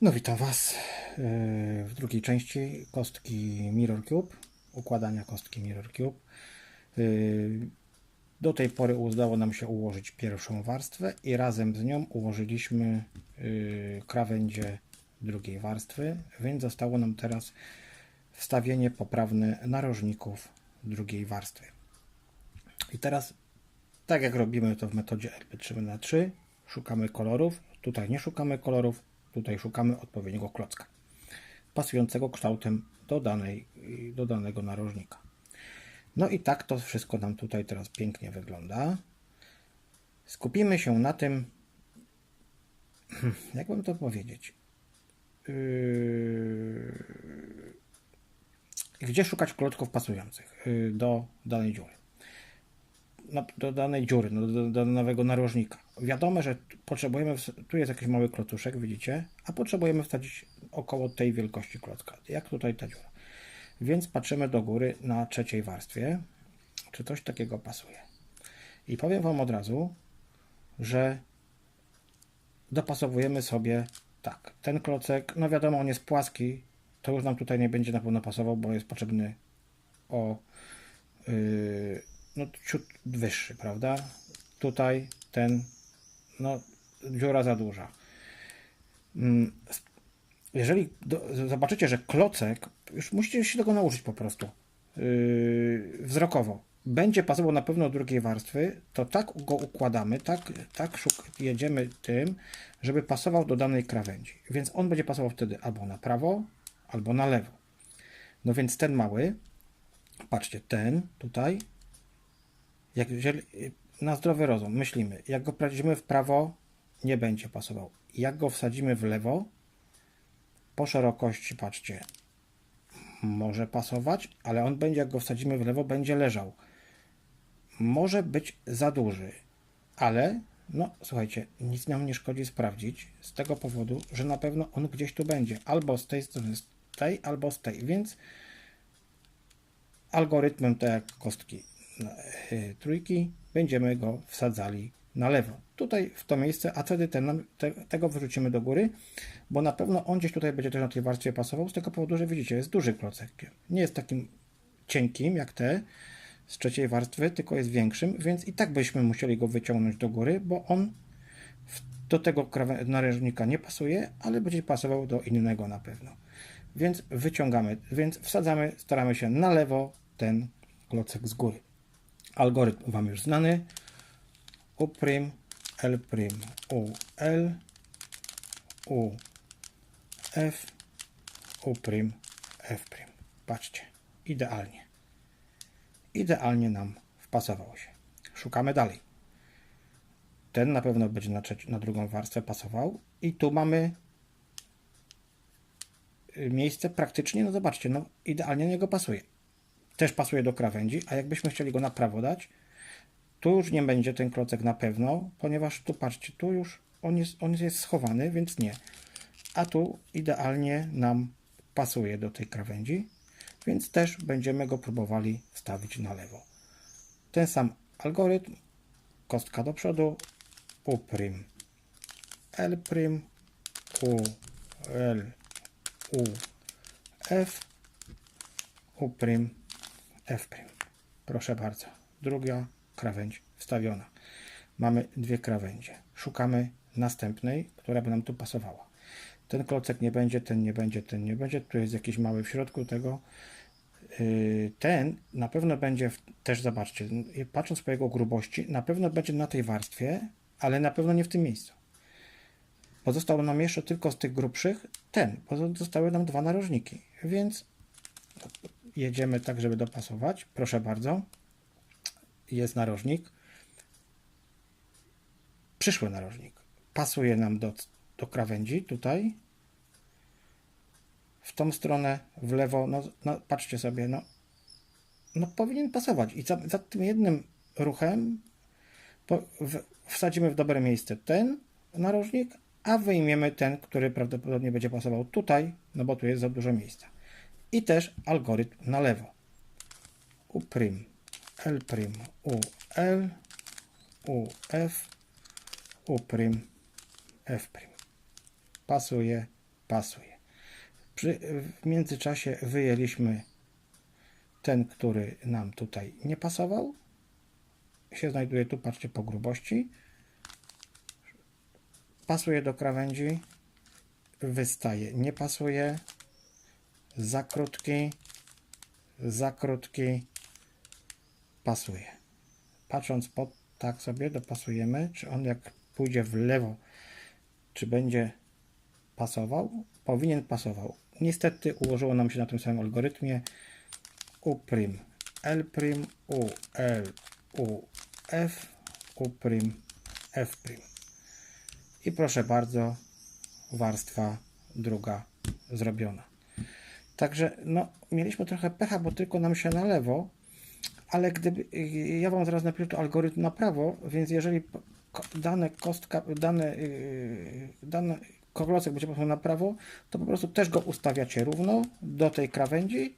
No witam Was yy, w drugiej części kostki Mirror Cube, układania kostki Mirror Cube. Yy, Do tej pory udało nam się ułożyć pierwszą warstwę i razem z nią ułożyliśmy yy, krawędzie drugiej warstwy, więc zostało nam teraz wstawienie poprawne narożników drugiej warstwy. I teraz, tak jak robimy to w metodzie LP3 na 3 szukamy kolorów. Tutaj nie szukamy kolorów, tutaj szukamy odpowiedniego klocka, pasującego kształtem do, danej, do danego narożnika. No i tak to wszystko nam tutaj teraz pięknie wygląda. Skupimy się na tym, jak bym to powiedzieć, Yy, gdzie szukać klocków pasujących yy, do danej dziury. Do danej dziury, no, do, nowego narożnika. Wiadomo, że potrzebujemy, tu jest jakiś mały klocuszek, widzicie, a potrzebujemy wsadzić około tej wielkości klocka, jak tutaj ta dziura. Więc patrzymy do góry na trzeciej warstwie, czy coś takiego pasuje. I powiem Wam od razu, że dopasowujemy sobie tak, ten klocek, no wiadomo, on jest płaski, to już nam tutaj nie będzie na pewno pasował, bo jest potrzebny o yy, no ciut wyższy, prawda? Tutaj ten, no dziura za duża. Mm, Jeżeli do, zobaczycie, że klocek, już musicie się tego nauczyć po prostu, yy, wzrokowo, będzie pasował na pewno drugiej warstwy, to tak go układamy, tak, tak jedziemy tym, żeby pasował do danej krawędzi. Więc on będzie pasował wtedy albo na prawo, albo na lewo. No więc ten mały, patrzcie, ten tutaj, jak jeżeli, na zdrowy rozum myślimy, jak go prowadzimy w prawo, nie będzie pasował. Jak go wsadzimy w lewo, po szerokości, patrzcie, może pasować, ale on będzie, jak go wsadzimy w lewo, będzie leżał. Może być za duży, ale no słuchajcie, nic nam nie szkodzi sprawdzić z tego powodu, że na pewno on gdzieś tu będzie, albo z tej strony, z tej, albo z tej, więc algorytmem tak jak kostki trójki będziemy go wsadzali na lewo. Tutaj w to miejsce, a wtedy ten, te, tego wyrzucimy do góry, bo na pewno on gdzieś tutaj będzie też na tej warstwie pasował, z tego powodu, że widzicie, jest duży klocek. Nie jest takim cienkim jak te z trzeciej warstwy, tylko jest większym, więc i tak byśmy musieli go wyciągnąć do góry, bo on do tego narożnika nie pasuje, ale będzie pasował do innego na pewno. Więc wyciągamy, więc wsadzamy, staramy się na lewo ten klocek z góry. Algorytm Wam już znany. U', L', U, L, U, F, F'. Patrzcie, idealnie. Idealnie nam wpasowało się. Szukamy dalej. Ten na pewno będzie na, na drugą warstwę pasował. I tu mamy y, miejsce praktycznie, no zobaczcie, no idealnie niego pasuje. Też pasuje do krawędzi, a jakbyśmy chcieli go na prawo dać, tu już nie będzie ten klocek na pewno, ponieważ tu patrzcie, tu już on jest, on jest schowany, więc nie. A tu idealnie nam pasuje do tej krawędzi, więc też będziemy go próbowali wstawić na lewo. Ten sam algorytm, kostka do przodu, U', L', U, L, U, F, U', F'. Proszę bardzo. Druga krawędź wstawiona. Mamy dwie krawędzie. Szukamy następnej, która by nam tu pasowała. Ten klocek nie będzie, ten nie będzie, ten nie będzie. Tu jest jakiś mały w środku tego. Yy, Ten na pewno będzie, też zobaczcie, patrząc po jego grubości, na pewno będzie na tej warstwie, ale na pewno nie w tym miejscu. Pozostał nam jeszcze tylko z tych grubszych ten. Pozostały nam dwa narożniki, więc jedziemy tak, żeby dopasować. Proszę bardzo. Jest narożnik. Przyszły narożnik. Pasuje nam do, do krawędzi tutaj. W tą stronę, w lewo, no, no patrzcie sobie, no, no powinien pasować. I za, za tym jednym ruchem po, w, wsadzimy w dobre miejsce ten narożnik, a wyjmiemy ten, który prawdopodobnie będzie pasował tutaj, no bo tu jest za dużo miejsca. I też algorytm na lewo. U', L U L U F U F. Pasuje, pasuje. Przy, w międzyczasie wyjęliśmy ten, który nam tutaj nie pasował. Się znajduje tu, patrzcie, po grubości. Pasuje do krawędzi. Wystaje, nie pasuje. Za krótki. Za krótki. Pasuje. Patrząc pod tak sobie dopasujemy, czy on jak pójdzie w lewo, czy będzie pasował? Powinien pasował. Niestety ułożyło nam się na tym samym algorytmie U L U, L, U, F, U F. I proszę bardzo, warstwa druga zrobiona. Także no, mieliśmy trochę pecha, bo tylko nam się na lewo, ale gdyby, ja Wam zaraz napiszę tu algorytm na prawo, więc jeżeli dane kostka, dane, yy, dane kolosek będzie pasował na prawo, to po prostu też go ustawiacie równo do tej krawędzi,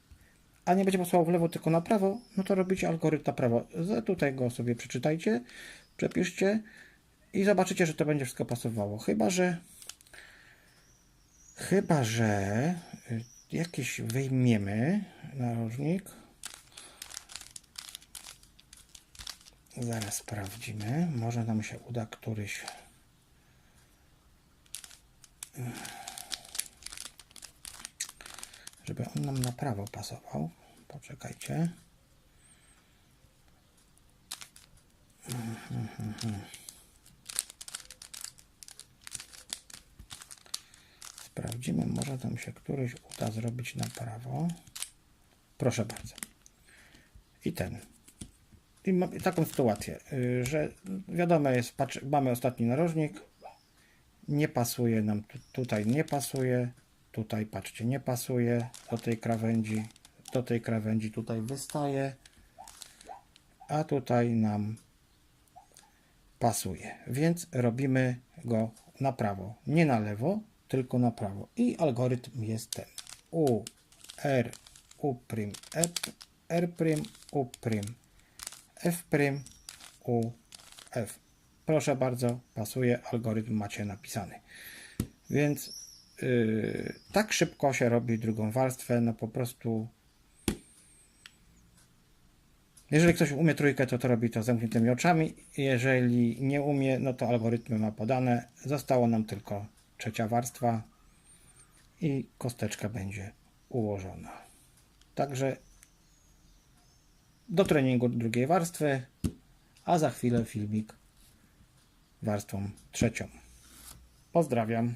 a nie będzie pasował w lewo, tylko na prawo, no to robicie algorytm na prawo. Tutaj go sobie przeczytajcie, przepiszcie i zobaczycie, że to będzie wszystko pasowało. Chyba, że chyba, że jakiś wyjmiemy narożnik. Zaraz sprawdzimy. Może nam się uda któryś. Żeby on nam na prawo pasował. Poczekajcie. Sprawdzimy, może tam się któryś uda zrobić na prawo. Proszę bardzo. I ten. I mamy taką sytuację, y, że wiadomo jest, patrz, mamy ostatni narożnik, nie pasuje nam tu, tutaj, nie pasuje, tutaj patrzcie, nie pasuje do tej krawędzi, do tej krawędzi tutaj wystaje, a tutaj nam pasuje, więc robimy go na prawo, nie na lewo, tylko na prawo i algorytm jest ten U, R, U prim, F, R U. F', U, F. Proszę bardzo, pasuje, algorytm macie napisany. Więc yy, tak szybko się robi drugą warstwę, no po prostu jeżeli ktoś umie trójkę, to to robi to zamkniętymi oczami. Jeżeli nie umie, no to algorytmy ma podane. Zostało nam tylko trzecia warstwa i kosteczka będzie ułożona. Także do treningu drugiej warstwy, a za chwilę filmik warstwą trzecią. Pozdrawiam.